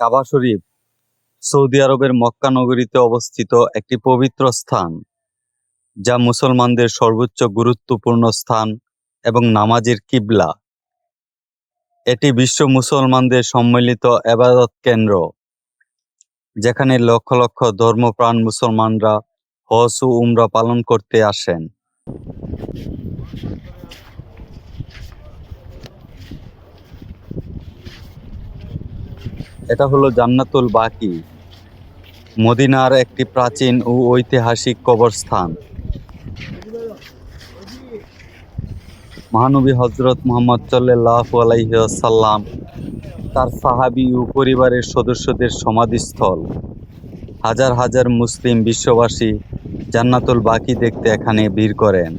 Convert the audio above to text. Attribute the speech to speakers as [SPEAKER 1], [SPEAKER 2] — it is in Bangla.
[SPEAKER 1] কাবা শরীফ, সৌদি আরবের মক্কা নগরীতে অবস্থিত একটি পবিত্র স্থান, যা মুসলমানদের সর্বোচ্চ গুরুত্বপূর্ণ স্থান এবং নামাজের কিবলা। এটি বিশ্ব মুসলমানদের সম্মিলিত এবাদত কেন্দ্র, যেখানে লক্ষ লক্ষ ধর্মপ্রাণ মুসলমানরা হস ও উমরা পালন করতে আসেন। এটা হলো জান্নাতুল বাকি, মদিনার একটি প্রাচীন ও ঐতিহাসিক কবরস্থান। মহানবী হজরত মোহাম্মদ সাল্লাহ আলাইসাল্লাম তার সাহাবি ও পরিবারের সদস্যদের সমাধিস্থল। হাজার হাজার মুসলিম বিশ্ববাসী জান্নাতুল বাকি দেখতে এখানে ভিড় করেন।